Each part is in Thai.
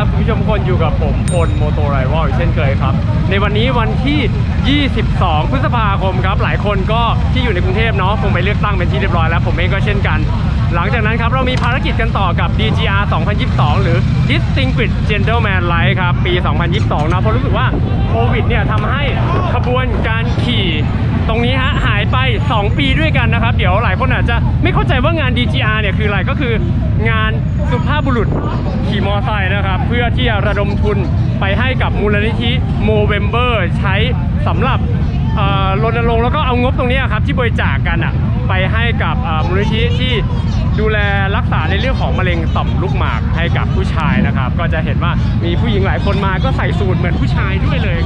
ครับคุณผู้ชมทุกคนอยู่กับผมพลโมโตไรวอลเช่นเคยครับ ในวันนี้วันที่ 22 พฤษภาคมครับ หลายคนก็ที่อยู่ในกรุงเทพเนาะคงไปเลือกตั้งเป็นที่เรียบร้อยแล้ว ผมเองก็เช่นกัน หลังจากนั้นครับ เรามีภารกิจกันต่อกับ DGR 2022 หรือ Distinguished Gentleman Ride ครับ ปี 2022 นะเพราะรู้สึกว่าโควิดเนี่ยทำให้ขบวนการขี่ตรงนี้ฮะหายไป 2 ปีด้วยกันนะครับ เดี๋ยวหลายคนอาจจะไม่เข้าใจว่างาน DGR เนี่ยคืออะไรก็คือ งานสุภาพบุรุษขี่มอไซค์นะครับ เพื่อที่จะระดมทุนไปให้กับมูลนิธิโมเวมเบอร์ใช้สำหรับรณรงค์แล้วก็เอางบตรงนี้ครับที่บริจาคกันอะไปให้กับมูลนิธิที่ดูแลรักษาในเรื่องของมะเร็งต่อมลูกหมากให้กับผู้ชายนะครับ ก็จะเห็นว่ามีผู้หญิงหลายคนมาก็ใส่สูทเหมือนผู้ชายด้วยเลย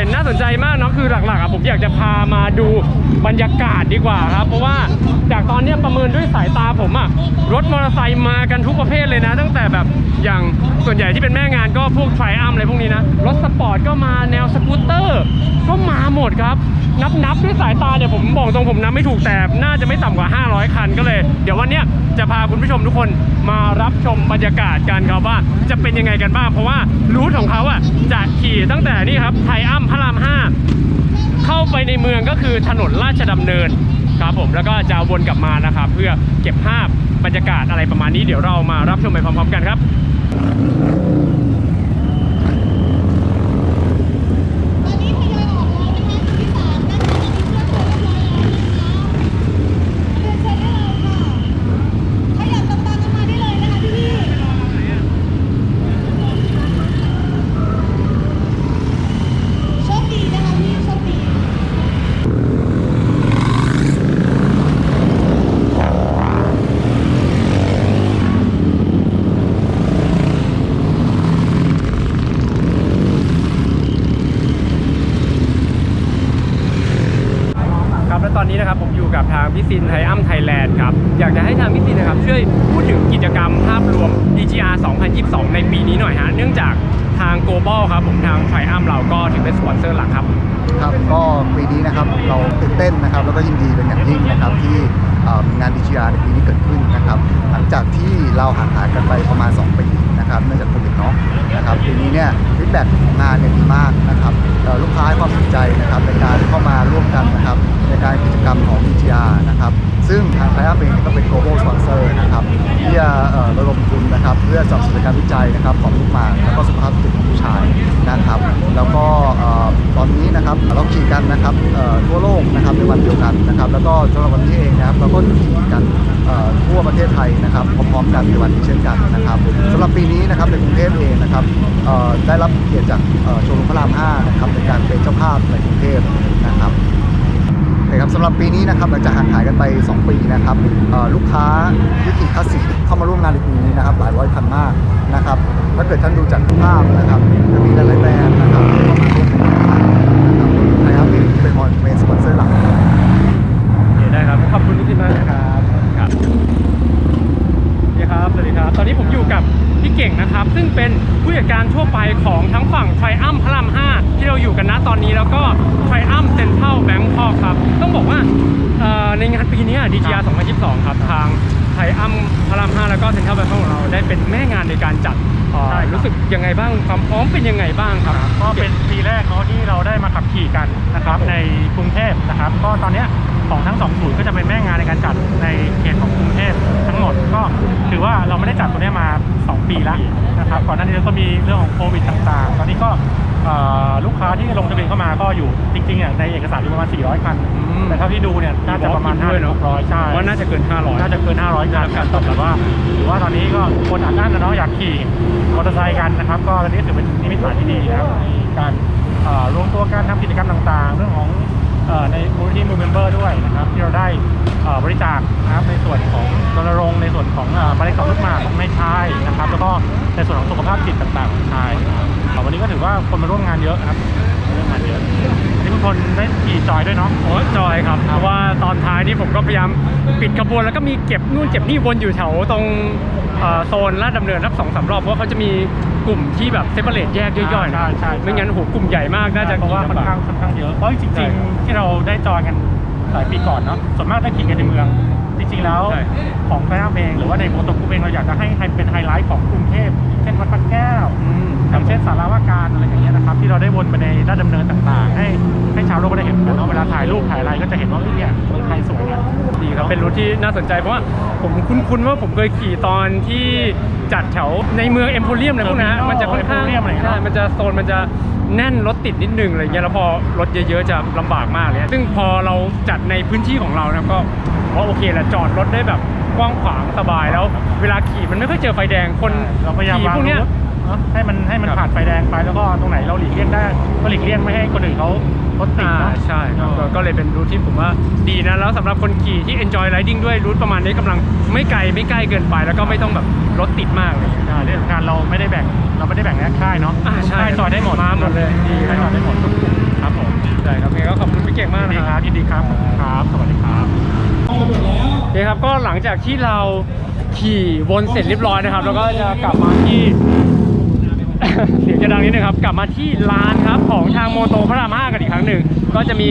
ด่นน่าสนใจมากเนาะคือหลักๆอะผมอยากจะพามาดูบรรยากาศดีกว่าครับ เพราะว่าจากตอนเนี้ยประเมินด้วยสายตาผมอะรถมอเตอร์ไซค์มากันทุกประเภทเลยนะ ตั้งแต่แบบอย่างส่วนใหญ่ที่เป็นแม่งานก็พวกไทรอัมอะไรพวกนี้นะรถสปอร์ตก็มาแนวสกูตเตอร์ ก็มาหมดครับ นับนับด้วยสายตาเนี่ยผมบอกตรงผมนับไม่ถูกแต่น่าจะไม่ต่ำกว่า 500 คันก็เลย เดี๋ยววันเนี้ยจะพาคุณผู้ชมทุกคนมารับชมบรรยากาศกันครับว่าจะเป็นยังไงกันบ้างเพราะว่ารูทของเขาอะจะขี่ตั้งแต่นี่ครับไทอัมพระราม 5 เข้าไปในเมืองก็คือถนนราชดำเนินครับผมแล้วก็จะวนกลับมานะครับ เพื่อเก็บภาพบรรยากาศอะไรประมาณนี้เดี๋ยวเรามารับชมไปพร้อมๆกันครับ ตอนนี้ทยอยออกแล้วนะคะที่สามนะคะตอนนี้เครื่องเสร็จเรียบร้อยแล้วนะคะเรียนเชิญได้เลยค่ะขยับตามๆกันมาได้เลยนะคะพี่ๆโชคดีนะคะพี่โชคดี ครับและตอนนี้นะครับผมอยู่กับ ทางพี่ซินไทอัมไทยแลนด์ครับ อยากจะให้ทางพี่ซินนะครับ ช่วยพูดถึงกิจกรรมภาพรวม DGR 2022 ในปีนี้หน่อยฮะ เนื่องจากทาง global ครับผมทางไทอัมเราก็ถือเป็นสปอนเซอร์หลักครับ ครับ ก็ปีนี้นะครับเราตื่นเต้นนะครับ แล้วก็ยินดีเป็นอย่างยิ่งนะครับที่มีงาน DGR ในปีนี้เกิดขึ้นนะครับ หลังจากที่เราห่างหายกันไปประมาณ 2 ปีนะครับเนื่องจากโควิดเนาะนะครับปีนี้เนี่ยฟีดแบ็กของงานเนี่ยดีมากนะครับลูกค้าให้ความสนใจนะครับในการเข้ามาร่วม ซึ่งทางไทยอัพเองก็เป็น global sponsor นะครับที่จะระดมทุนนะครับเพื่อสนับสนุนการวิจัยนะครับของลูกหมากแล้วก็สุขภาพจิตของผู้ชายนะครับ แล้วก็ตอนนี้นะครับเราขี่กันนะครับทั่วโลกนะครับในวันเดียวกันนะครับ แล้วก็สำหรับวันนี้เองนะครับเราก็ขี่กันทั่วประเทศไทยนะครับพร้อมๆกันในวันนี้เช่นกันนะครับสำหรับปีนี้นะครับในกรุงเทพเองนะครับได้รับเกียรติจากโชว์รูมพระราม5นะครับในการเป็นเจ้าภาพในกรุงเทพนะครับ นะครับสำหรับปีนี้นะครับหลังจากห่างหายกันไป 2 ปีนะครับลูกค้าวิธีคลาสสิกเข้ามาร่วมงานในปีนี้นะครับหลายร้อยพันมากนะครับถ้าเกิดท่านดูจากภาพนะครับจะมีหลายแบรนด์นะครับเข้ามาร่วมงานนะครับนะครับเป็นออนเมนสปอนเซอร์หลักโอเคได้ครับขอบคุณที่มากนะครับโอเคครับ สวัสดีครับ ตอนนี้ผมอยู่ กับพี่เก่งนะครับ ซึ่งเป็นผู้จัดการทั่วไปของทั้งฝั่งไทรอัมพระราม5ที่เราอยู่กันนะตอนนี้แล้วก็ไทรอัมเซ็นทรัลแบงคอกครับ ต้องบอกว่าในงานปีนี้ดี DTR 2022 ครับทาง ไทรอัมพระราม5แล้วก็เซ็นทรัลแบงคอกของเราได้เป็นแม่งานในการจัดเอ่อใช่ครับ รู้สึกยังไงบ้างความพร้อมเป็นยังไงบ้างครับ ก็เป็นปีแรกเนาะที่เราได้มาขับขี่กันนะครับในกรุงเทพนะครับก็ตอนเนี้ยของทั้งสองศูนย์ก็จะเป็นแม่งานในการจัดในเขตของกรุงเทพทั้งหมดก็ถือว่าเราไม่ได้จัดตัวเนี้ยมา 2 ปีแล้วนะครับก่อนหน้านี้ก็มีเรื่องของโควิดต่างๆ ตอนนี้ก็เอ่อ ลูกค้าที่ลงทะเบียนเข้ามาก็อยู่จริงๆเนี่ยในเอกสารอยู่ประมาณ 400 คันอืมแต่เท่าที่ดูเนี่ยน่าจะประมาณด้วยเนอะ500ใช่ว่าน่าจะเกิน 500 น่าจะเกิน 500คันกันแต่ว่าถือว่าตอนนี้ก็คนอัดอั้นนะเนาะอยากขี่มอเตอร์ไซค์กันนะครับ ก็ตอนนี้ถือเป็นนิมิตหมายที่ดีนะครับในการเอ่อรวมตัวกันทำกิจกรรมต่างๆ เรื่องของเอ่อในมูลนิธิมูเมมเบอร์ด้วยนะครับ ที่เราได้เอ่อบริจาคนะครับในส่วนของรณรงค์ในส่วนของเอ่อมะเร็งต่อมลูกหมากของในชายนะครับ แล้วก็ในส่วนของสุขภาพจิตต่างๆของชายนะครับ เอ่อวันนี้ก็ถือว่าคนมาร่วมงานเยอะนะครับมาร่วมงานเยอะวันนี้ทุกคนได้ขี่จอยด้วยเนาะโอ้จอยครับเพราะว่าตอนท้ายนี่ผมก็พยายามปิดขบวนแล้วก็มีเก็บนู่นเก็บนี่วนอยู่แถวตรงเอ่อโซนลาดดำเนินรับสองสามรอบเพราะว่าเขาจะมีกลุ่มที่แบบเซปเปอร์เลตแยกย่อยๆนะใช่ใช่ไม่งั้นโอ้โหกลุ่มใหญ่มากน่าจะเพราะว่าค่อนข้างค่อนข้างเยอะเพราะจใช่ริงครับๆที่เราได้จอยกันหลายปีก่อนเนาะส่วนมากได้ขี่กันในเมือง จริงๆแล้วใช่ของไทอัมเองหรือว่าในโมโตกรุ๊ปเองเราอยากจะให้ให้เป็นไฮไลท์ของกรุงเทพเช่นวัดพระแก้ว อืมอย่างเช่นสาราว่าการอะไรอย่างเงี้ยนะครับ ที่เราได้วนไปในด้านดำเนินต่างๆ ให้ให้ชาวโลกได้เห็นกันเนาะเวลาถ่ายรูปถ่ายอะไรก็จะเห็นว่าเฮ้ยเนี่ยเมืองไทยสวยนะดีครับเป็นรถที่น่าสนใจเพราะว่าผมคุ้นๆว่าผมเคยขี่ตอนที่จัดแถวในเมืองเอ็มโพเรียมอะไรพวกนั้นเออมันจะค่อนข้าง Emporium อะไรอย่างเงี้ยใช่มันจะโซนมันจะแน่นรถติดนิดนึงอะไรเงี้ยแล้วพอรถเยอะๆจะลำบากมากเลยซึ่งพอเราจัดในพื้นที่ของเรานะก็ว่าโอเคแหละจอดรถได้แบบกว้างขวางสบายแล้ว เวลาขี่มันไม่ค่อยเจอไฟแดงคนเราพยายามขี่วางพวกเนี้ยรูท เนอะให้มันให้มันครับผ่านไฟแดงไปแล้วก็ตรงไหนเราหลีกเลี่ยงได้ก็หลีกเลี่ยงไม่ให้คนอื่นเขารถติดอ่าเนาะใช่ครับก็ก็เลยเป็นรูทที่ผมว่าดีนะแล้วสำหรับคนขี่ที่ enjoy riding ด้วยรูทประมาณนี้กำลังไม่ไกลไม่ใกล้เกินไป แล้วก็ไม่ต้องแบบรถติดมากเลยใช่เรื่องการเราไม่ได้แบ่งเราไม่ได้แบ่งแยกค่ายเนาะอ่าใช่ค่ายจอยได้หมดมาหมดเลยดีค่ายจอยได้หมดครับผมใช่ครับงั้นก็ขอบคุณพี่เก่งมากยินนะดีคครับรับยินดีครับครับสวัสดีครับโอเคครับก็หลังจากที่เราขี่วนเสร็จเรียบร้อยนะครับ แล้วก็จะกลับมาที่ เสียงจะดังนิดนึงครับ กลับมาที่ร้านครับของทางโมโตพระรามห้ากันอีกครั้งหนึ่ง ก็จะมี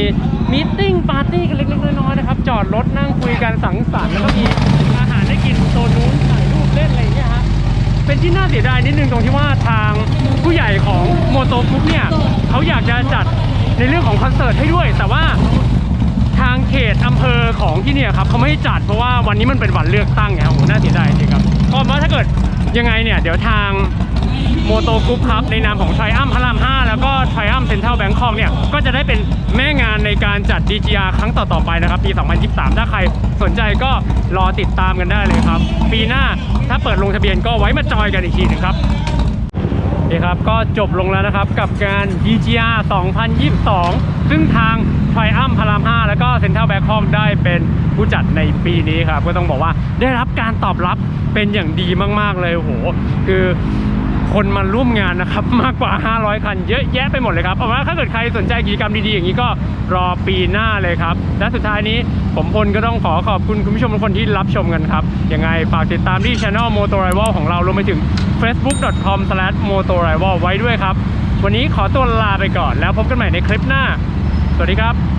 มีติ้งปาร์ตี้กันเล็กๆน้อยๆนะครับ จอดรถนั่งคุยกันสังสรรค์แล้วก็มีอาหารให้กินโซนนู้นถ่ายรูปเล่นอะไรอย่างเงี้ยฮะเป็นที่น่าเสียดายนิดนึงตรงที่ว่าทางผู้ใหญ่ของโมโตกรุ๊ปเนี่ยเขาอยากจะจัดในเรื่องของคอนเสิร์ตให้ด้วย แต่ว่าทางเขตอำเภอของที่เนี่ยครับเขาไม่ให้จัดเพราะว่าวันนี้มันเป็นวันเลือกตั้งไงโอ้โหน่าเสียดายจริงครับก็ว่าถ้าเกิด ยังไงเนี่ย เดี๋ยวทางโมโตกรุ๊ปครับในนามของ t r i อัมพระราม 5 แล้วก็ t r i อัมเซ็นทรัลแบงคอกเนี่ย ก็จะได้เป็นแม่งานในการจัด DGR ครั้งต่อ ๆ ไปนะครับ ปี 2023 ถ้าใครสนใจก็รอติดตามกันได้เลยครับ ปีหน้าถ้าเปิดลงทะเบียนก็ไว้มาจอยกันอีกทีหนึงครับโอเคครับ ก็จบลงแล้วนะครับกับการ DGR 2022 ซึ่งทาง t r i อัมพาราม5แล้วก็เซ็นทรัลแบงคอกได้เป็นผู้จัดในปีนี้ครับ ก็ต้องบอกว่าได้รับการตอบรับเป็นอย่างดีมาก ๆ เลยโหคือคนมาร่วมงานนะครับ มากกว่า 500 คัน เยอะแยะไปหมดเลยครับเอาว่าถ้าเกิดใครสนใจกิจกรรมดีๆ อย่างนี้ก็รอปีหน้าเลยครับ และสุดท้ายนี้ผมพลก็ต้องขอขอบคุณคุณผู้ชมทุกคนที่รับชมกันครับ ยังไงฝากติดตามที่ channel Moto Rival ของเรารวมไปถึง facebook.com/motorival ไว้ด้วยครับ วันนี้ขอตัวลาไปก่อนแล้วพบกันใหม่ในคลิปหน้า สวัสดีครับ